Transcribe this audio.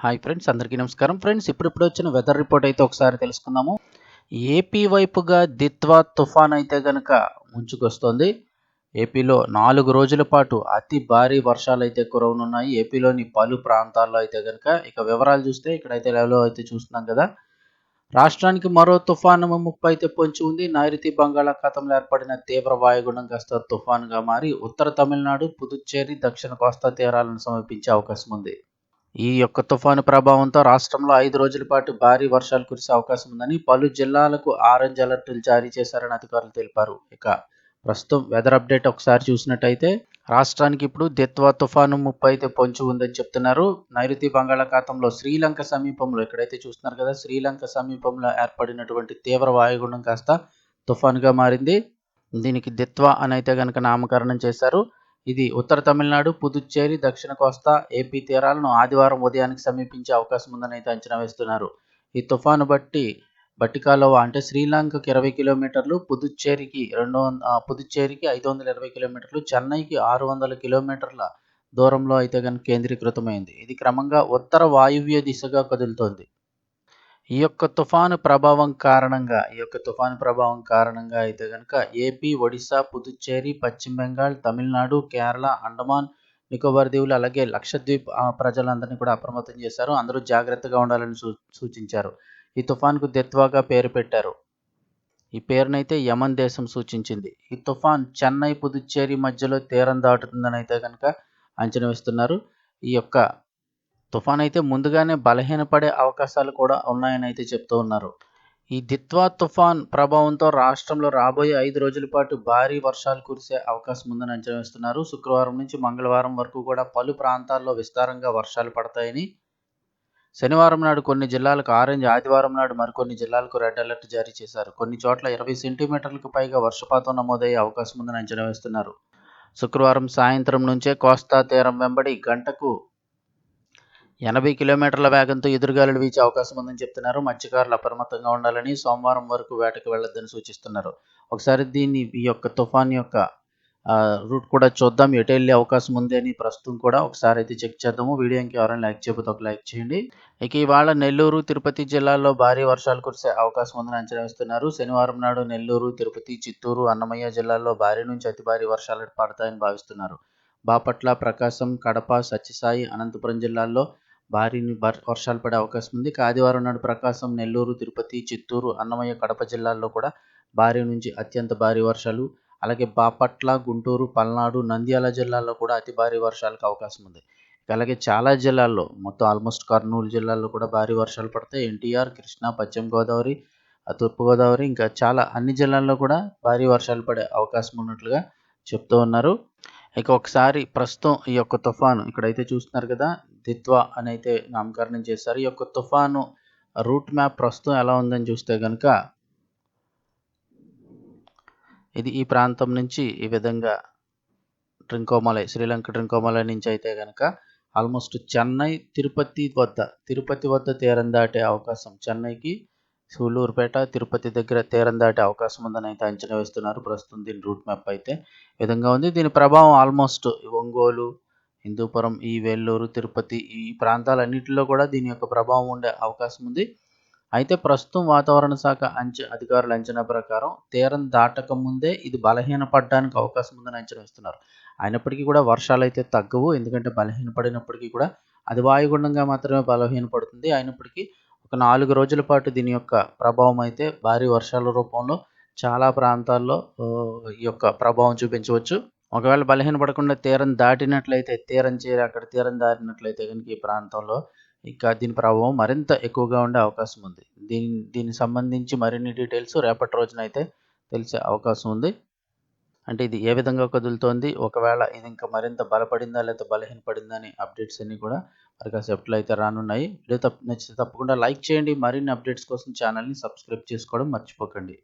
Hi friends అందరికీ నమస్కారం. Friends ఇప్పుడిప్పుడు వచ్చిన వెదర్ రిపోర్ట్ అయితే ఒకసారి తెలుసుకుందాము. ఏపీ వైపుగా దిత్వా తుఫాన్ అయితే గనక ముంచుకొస్తోంది. ఏపీలో నాలుగు రోజుల పాటు అతి భారీ వర్షాలు అయితే కురవనున్నాయి. ఏపీలోని పలు ప్రాంతాల్లో అయితే గనక ఇక వివరాలు చూస్తే ఇక్కడైతే లెవెల్లో అయితే చూస్తున్నాం కదా. రాష్ట్రానికి మరో తుఫాను ముప్పు అయితే పొంచి ఉంది. నైరుతి బంగాళాఖాతంలో ఏర్పడిన తీవ్ర వాయుగుండం కాస్త తుఫానుగా మారి ఉత్తర తమిళనాడు పుదుచ్చేరి దక్షిణ కోస్తా తీరాలను సమీపించే అవకాశం ఉంది. ఈ యొక్క తుఫాను ప్రభావంతో రాష్ట్రంలో ఐదు రోజుల పాటు భారీ వర్షాలు కురిసే అవకాశం ఉందని పలు జిల్లాలకు ఆరెంజ్ అలర్టులు జారీ చేశారని అధికారులు తెలిపారు. ఇక ప్రస్తుతం వెదర్ అప్డేట్ ఒకసారి చూసినట్టయితే రాష్ట్రానికి ఇప్పుడు దిత్వా తుఫాను ముప్పు అయితే పొంచి ఉందని చెప్తున్నారు. నైరుతి బంగాళాఖాతంలో శ్రీలంక సమీపంలో ఎక్కడైతే చూస్తున్నారు కదా శ్రీలంక సమీపంలో ఏర్పడినటువంటి తీవ్ర వాయుగుండం కాస్త తుఫానుగా మారింది. దీనికి దిత్వా అని అయితే కనుక నామకరణం చేశారు. ఇది ఉత్తర తమిళనాడు పుదుచ్చేరి దక్షిణ కోస్తా ఏపీ తీరాలను ఆదివారం ఉదయానికి సమీపించే అవకాశం ఉందని అయితే అంచనా వేస్తున్నారు. ఈ తుఫాను బట్టి బట్టికాలోవా అంటే శ్రీలంకకి ఇరవై కిలోమీటర్లు పుదుచ్చేరికి రెండు వంద పుదుచ్చేరికి ఐదు వందల ఇరవై కిలోమీటర్లు చెన్నైకి ఆరు వందల కిలోమీటర్ల దూరంలో అయితే కనుక కేంద్రీకృతమైంది. ఇది క్రమంగా ఉత్తర వాయువ్య దిశగా కదులుతోంది. ఈ యొక్క తుఫాను ప్రభావం కారణంగా ఈ యొక్క తుఫాను ప్రభావం కారణంగా అయితే కనుక ఏపీ ఒడిశా పుదుచ్చేరి పశ్చిమ బెంగాల్ తమిళనాడు కేరళ అండమాన్ నికోబార్ దీవులు అలాగే లక్షద్వీప్ ప్రజలందరినీ కూడా అప్రమత్తం చేశారు. అందరూ జాగ్రత్తగా ఉండాలని సూ సూచించారు. ఈ తుఫాన్కు దెత్వాగా పేరు పెట్టారు. ఈ పేరునైతే యమన్ దేశం సూచించింది. ఈ తుఫాన్ చెన్నై పుదుచ్చేరి మధ్యలో తీరం దాటుతుందని అయితే కనుక అంచనా వేస్తున్నారు. ఈ యొక్క తుఫాన్ అయితే ముందుగానే బలహీనపడే అవకాశాలు కూడా ఉన్నాయని అయితే చెప్తూ ఉన్నారు. ఈ దిత్వా తుఫాన్ ప్రభావంతో రాష్ట్రంలో రాబోయే ఐదు రోజుల పాటు భారీ వర్షాలు కురిసే అవకాశం ఉందని అంచనా వేస్తున్నారు. శుక్రవారం నుంచి మంగళవారం వరకు కూడా పలు ప్రాంతాల్లో విస్తారంగా వర్షాలు పడతాయని శనివారం నాడు కొన్ని జిల్లాలకు ఆరెంజ్ ఆదివారం నాడు మరికొన్ని జిల్లాలకు రెడ్ అలర్ట్ జారీ చేశారు. కొన్ని చోట్ల ఇరవై సెంటీమీటర్లకు పైగా వర్షపాతం నమోదయ్యే అవకాశం ఉందని అంచనా వేస్తున్నారు. శుక్రవారం సాయంత్రం నుంచే కోస్తా తీరం వెంబడి గంటకు ఎనభై కిలోమీటర్ల వేగంతో ఎదురుగాలులు వీచే అవకాశం ఉందని చెప్తున్నారు. మత్స్యకారులు అప్రమత్తంగా ఉండాలని సోమవారం వరకు వేటకు వెళ్ళొద్దని సూచిస్తున్నారు. ఒకసారి దీన్ని ఈ యొక్క తుఫాన్ యొక్క రూట్ కూడా చూద్దాం. ఎటు వెళ్ళే అవకాశం ఉంది అని ప్రస్తుతం కూడా ఒకసారి అయితే చెక్ చేద్దాము. వీడియో ఇంకా ఎవరైనా లైక్ చేయకపోతే ఒక లైక్ చేయండి. ఇక ఇవాళ నెల్లూరు తిరుపతి జిల్లాల్లో భారీ వర్షాలు కురిసే అవకాశం ఉందని అంచనా వేస్తున్నారు. శనివారం నాడు నెల్లూరు తిరుపతి చిత్తూరు అన్నమయ్య జిల్లాల్లో భారీ నుంచి అతి భారీ వర్షాలు పడతాయని భావిస్తున్నారు. బాపట్ల ప్రకాశం కడప సత్యసాయి అనంతపురం జిల్లాల్లో భారీ వర్షాలు పడే అవకాశం ఉంది. ఆదివారం నాడు ప్రకాశం నెల్లూరు తిరుపతి చిత్తూరు అన్నమయ్య కడప జిల్లాల్లో కూడా భారీ నుంచి అత్యంత భారీ వర్షాలు. అలాగే బాపట్ల గుంటూరు పల్నాడు నంద్యాల జిల్లాల్లో కూడా అతి భారీ వర్షాలకు అవకాశం ఉంది. అలాగే చాలా జిల్లాల్లో మొత్తం ఆల్మోస్ట్ కర్నూలు జిల్లాల్లో కూడా భారీ వర్షాలు పడతాయి. ఎన్టీఆర్ కృష్ణా పశ్చిమ గోదావరి తూర్పుగోదావరి ఇంకా చాలా అన్ని జిల్లాల్లో కూడా భారీ వర్షాలు పడే అవకాశం ఉన్నట్లుగా చెప్తూ ఉన్నారు. ఇక ఒకసారి ప్రస్తుతం ఈ యొక్క తుఫాను ఇక్కడైతే చూస్తున్నారు కదా దిత్వా అని అయితే నామకరణం చేశారు. ఈ యొక్క తుఫాను రూట్ మ్యాప్ ప్రస్తుతం ఎలా ఉందని చూస్తే కనుక ఇది ఈ ప్రాంతం నుంచి ఈ విధంగా ట్రింకోమలై శ్రీలంక ట్రింకోమలై నుంచి అయితే కనుక ఆల్మోస్ట్ చెన్నై తిరుపతి వద్ద తిరుపతి వద్ద తీరం దాటే అవకాశం చెన్నైకి సూలూరుపేట తిరుపతి దగ్గర తీరం దాటే అవకాశం ఉందని అయితే అంచనా వేస్తున్నారు. ప్రస్తుతం దీని రూట్ మ్యాప్ అయితే విధంగా ఉంది. దీని ప్రభావం ఆల్మోస్ట్ ఒంగోలు హిందూపురం ఈ వేల్లూరు తిరుపతి ఈ ప్రాంతాలన్నింటిలో కూడా దీని యొక్క ప్రభావం ఉండే అవకాశం ఉంది. అయితే ప్రస్తుతం వాతావరణ శాఖ అంచ అధికారుల అంచనా ప్రకారం తీరం దాటక ముందే ఇది బలహీనపడడానికి అవకాశం ఉందని అంచనా వేస్తున్నారు. అయినప్పటికీ కూడా వర్షాలు అయితే తగ్గవు. ఎందుకంటే బలహీనపడినప్పటికీ కూడా అది వాయుగుండంగా మాత్రమే బలహీనపడుతుంది. అయినప్పటికీ ఒక నాలుగు రోజుల పాటు దీని యొక్క ప్రభావం అయితే భారీ వర్షాల రూపంలో చాలా ప్రాంతాల్లో ఈ యొక్క ప్రభావం చూపించవచ్చు. ఒకవేళ బలహీనపడకుండా తీరం దాటినట్లయితే తీరం చేరి అక్కడ తీరం దాటినట్లయితే కనుక ఈ ప్రాంతంలో ఇంకా దీని ప్రభావం మరింత ఎక్కువగా ఉండే అవకాశం ఉంది. దీని దీనికి సంబంధించి మరిన్ని డీటెయిల్స్ రేపటి రోజున అయితే తెలిసే అవకాశం ఉంది. అంటే ఇది ఏ విధంగా కదులుతోంది? ఒకవేళ ఇది ఇంకా మరింత బలపడిందా లేదా బలహీనపడిందా అని అప్డేట్స్ అన్నీ కూడా మరి కాసేపట్లో అయితే రానున్నాయి. వీడియో తప్ప నచ్చితే తప్పకుండా లైక్ చేయండి. మరిన్ని అప్డేట్స్ కోసం ఛానల్ని సబ్స్క్రైబ్ చేసుకోవడం మర్చిపోకండి.